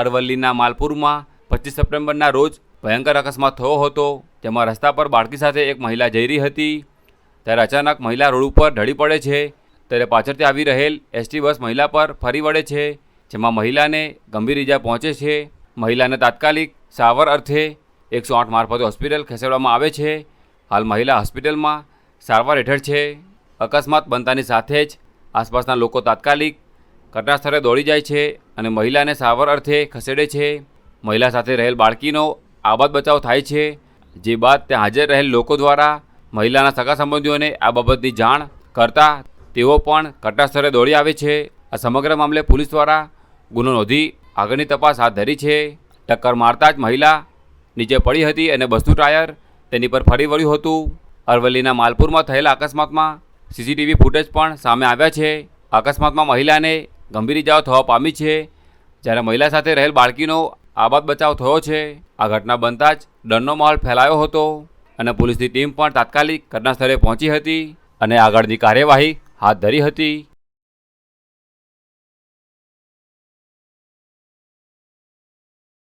અરવલ્લીના માલપુરમાં પચીસ સપ્ટેમ્બરના રોજ ભયંકર અકસ્માત થયો હતો. જેમાં રસ્તા પર બાળકી સાથે એક મહિલા જઈ રહી હતી. ત્યારે અચાનક મહિલા રોડ ઉપર ઢળી પડે છે. ત્યારે પાછળથી આવી રહેલ એસટી બસ મહિલા પર ફરી વળે છે, જેમાં મહિલાને ગંભીર ઇજા પહોંચે છે. મહિલાને તાત્કાલિક સારવાર અર્થે એકસો આઠ મારફતે હોસ્પિટલ ખસેડવામાં આવે છે. હાલ મહિલા હોસ્પિટલમાં સારવાર હેઠળ છે. અકસ્માત બનતાની સાથે જ આસપાસના લોકો તાત્કાલિક ઘટના સ્થળે દોડી જાય છે અને મહિલાને સાવર અર્થે ખસેડે છે. મહિલા સાથે રહેલ બાળકીનો આબાદ બચાવ થાય છે. જે બાદ ત્યાં હાજર રહેલ લોકો દ્વારા મહિલાના સગા સંબંધીઓને આ બાબતની જાણ કરતા તેઓ પણ ઘટના સ્થળે દોડી આવે છે. આ સમગ્ર મામલે પોલીસ દ્વારા ગુનો નોંધી આગળની તપાસ હાથ ધરી છે. ટક્કર મારતા જ મહિલા નીચે પડી હતી અને બસનું ટાયર તેની પર ફરી વળ્યું હતું. અરવલ્લીના માલપુરમાં થયેલા અકસ્માતમાં સીસીટીવી ફૂટેજ પણ સામે આવ્યા છે. અકસ્માતમાં મહિલાને ગંભીર ઇજાઓ થવા પામી છે. જ્યારે મહિલા સાથે રહેલ બાળકીનો આબાદ બચાવ થયો છે. આ ઘટના બનતા જ ડરનો માહોલ ફેલાયો હતો અને પોલીસની ટીમ પણ તાત્કાલિક ઘટના સ્થળે પહોંચી હતી અને આગળની કાર્યવાહી હાથ ધરી હતી.